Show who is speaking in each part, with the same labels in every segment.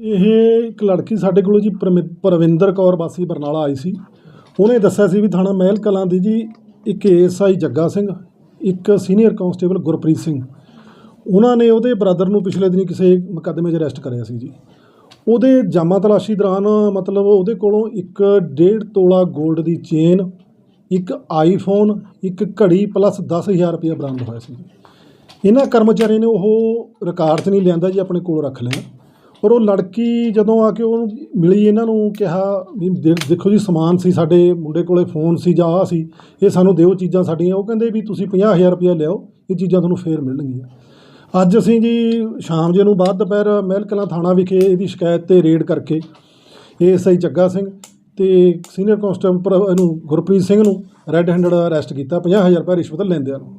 Speaker 1: ਇਹ ਇੱਕ ਲੜਕੀ ਸਾਡੇ ਕੋਲ ਜੀ ਪਰਮਿ- ਪਰਵਿੰਦਰ ਕੌਰ ਵਾਸੀ ਬਰਨਾਲਾ ਆਈ ਸੀ। ਉਹਨੇ ਦੱਸਿਆ ਸੀ ਵੀ ਥਾਣਾ ਮਹਿਲ ਕਲਾਂ ਦੀ ਜੀ ਇੱਕ ਏਐਸਆਈ ਜੱਗਾ ਸਿੰਘ, ਇੱਕ ਸੀਨੀਅਰ ਕਾਂਸਟੇਬਲ ਗੁਰਪ੍ਰੀਤ ਸਿੰਘ। ਉਹਨਾਂ ਨੇ ਉਹਦੇ ਬ੍ਰਦਰ ਨੂੰ ਪਿਛਲੇ ਦਿਨੀ ਕਿਸੇ ਮੁਕੱਦਮੇ 'ਚ ਅਰੈਸਟ ਕਰਿਆ ਸੀ ਜੀ। ਉਹਦੇ ਜਾਮਾ ਤਲਾਸ਼ੀ ਦੌਰਾਨ ਮਤਲਬ ਉਹਦੇ ਕੋਲੋਂ ਇੱਕ ਡੇਢ ਤੋਲਾ 골ਡ ਦੀ ਚੇਨ, ਇੱਕ ਆਈਫੋਨ, ਇੱਕ ਘੜੀ ਪਲੱਸ 10000 ਰੁਪਏ ਬਰਾਮਦ ਹੋਇਆ ਸੀ ਜੀ। ਇਹਨਾਂ ਕਰਮਚਾਰੀਆਂ ਨੇ ਉਹ ਰਿਕਾਰਡ 'ਚ ਨਹੀਂ ਲਿਆਂਦਾ ਜੀ, ਆਪਣੇ ਕੋਲ ਰੱਖ ਲਿਆ। ਔਰ ਉਹ ਲੜਕੀ ਜਦੋਂ ਆ ਕੇ ਉਹਨੂੰ ਮਿਲੀ ਇਹਨਾਂ ਨੂੰ ਕਿਹਾ ਵੀ ਦੇ- ਦੇਖੋ ਜੀ ਸਮਾਨ ਸੀ ਸਾਡੇ ਮੁੰਡੇ ਕੋਲੇ ਫੋਨ ਸੀ ਜਾਂ ਆਹ ਸੀ ਇਹ ਸਾਨੂੰ ਦਿਓ ਚੀਜ਼ਾਂ ਸਾਡੀਆਂ। ਉਹ ਕਹਿੰਦੇ ਵੀ ਤੁਸੀਂ 50000 ਰੁਪਏ ਲਿਆਓ ਇਹ ਚੀਜ਼ਾਂ ਤੁਹਾਨੂੰ ਫੇਰ ਮਿਲਣਗੀਆਂ। ਅੱਜ ਅਸੀਂ ਜੀ ਸ਼ਾਮ ਜੇ ਨੂੰ ਬਾਅਦ ਦੁਪਹਿਰ ਮਹਿਲ ਕਲਾਂ ਥਾਣਾ ਵਿਖੇ ਇਹਦੀ ਸ਼ਿਕਾਇਤ ਤੇ ਰੇਡ ਕਰਕੇ ਏਐਸਆਈ ਜੱਗਾ ਸਿੰਘ ਤੇ ਸੀਨੀਅਰ ਕਾਂਸਟੇਬਲ ਪਰ- ਇਹਨੂੰ ਗੁਰਪ੍ਰੀਤ ਸਿੰਘ ਨੂੰ ਰੈੱਡ ਹੈਂਡਡ ਅਰੈਸਟ ਕੀਤਾ 50000 ਰੁਪਏ ਰਿਸ਼ਵਤ ਲੈਂਦਿਆਂ ਨੂੰ।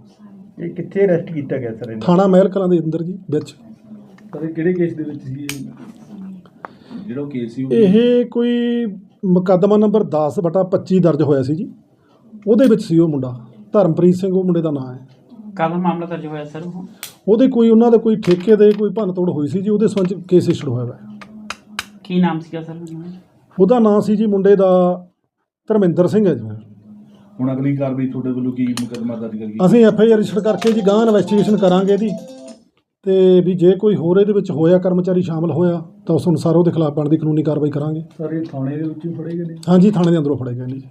Speaker 2: ਇਹ ਕਿੱਥੇ ਅਰੈਸਟ ਕੀਤਾ ਗਿਆ ਸਰ ਇਹਨਾਂ?
Speaker 1: ਥਾਣਾ ਮਹਿਲ ਕਲਾਂ ਦੇ ਅੰਦਰ ਜੀ ਵਿੱਚ।
Speaker 3: ਇਹ ਕਿਹੜੇ ਕੇਸ ਦੇ ਵਿੱਚ ਸੀ ਇਹ? ਜਿਹੜਾ ਉਹ ਕੇਸ ਸੀ ਉਹ
Speaker 1: ਇਹ ਕੋਈ ਮੁਕੱਦਮਾ ਨੰਬਰ 10 ਬਟਾ 25 ਦਰਜ ਹੋਇਆ ਸੀ ਜੀ। ਉਹਦੇ ਵਿੱਚ ਸੀ ਉਹ ਮੁੰਡਾ। ਧਰਮਪ੍ਰੀਤ ਸਿੰਘ ਉਹ ਮੁੰਡੇ ਦਾ ਨਾਮ ਹੈ।
Speaker 4: ਕਦ ਮਾਮਲਾ ਦਰਜ ਹੋਇਆ ਸਰ ਉਹ?
Speaker 1: ਉਹਦੇ ਕੋਈ ਉਹਨਾਂ ਦਾ ਕੋਈ ਠੇਕੇ ਦੇ ਕੋਈ ਭੰਨ ਤੋੜ ਹੋਈ ਸੀ ਜੀ ਉਹਦੇ ਸੰਬੰਧ 'ਚ ਕੇਸ ਇਸ਼ੂ ਹੋਇਆ ਹੈ
Speaker 4: ਕੀ ਨਾਮ ਸੀਗਾ ਸਰ?
Speaker 1: ਉਹਦਾ? ਨਾਮ ਸੀ ਜੀ ਮੁੰਡੇ ਦਾ ਧਰਮਿੰਦਰ ਸਿੰਘ ਹੈ ਜੀ।
Speaker 3: ਹੁਣ ਅਗਲੀ ਕਾਰਵਾਈ ਤੁਹਾਡੇ ਵੱਲੋਂ ਕੀ ਮੁਕੱਦਮਾ ਦਰਜ ਕਰੀ
Speaker 1: ਅਸੀਂ ਐਫ ਆਈ ਆਰ ਰਜਿਸਟਰ ਕਰਕੇ ਜੀ ਗਾਂ ਇਨਵੈਸਟੀਗੇਸ਼ਨ ਕਰਾਂਗੇ ਇਹਦੀ ਤੇ ਵੀ ਜੇ ਕੋਈ ਹੋਰ ਇਹਦੇ ਵਿੱਚ ਹੋਇਆ ਕਰਮਚਾਰੀ ਸ਼ਾਮਲ ਹੋਇਆ ਤਾਂ ਉਸ ਅਨੁਸਾਰ ਉਹਦੇ ਖਿਲਾਫ ਬਣਦੀ ਕਾਨੂੰਨੀ ਕਾਰਵਾਈ ਕਰਾਂਗੇ।
Speaker 3: ਸਰ ਇਹ ਥਾਣੇ ਦੇ ਵਿੱਚ ਫੜੇ ਗਏ ਨੇ?
Speaker 1: ਹਾਂਜੀ ਥਾਣੇ ਦੇ ਅੰਦਰੋਂ ਫੜੇ ਗਏ ਨੇ ਜੀ।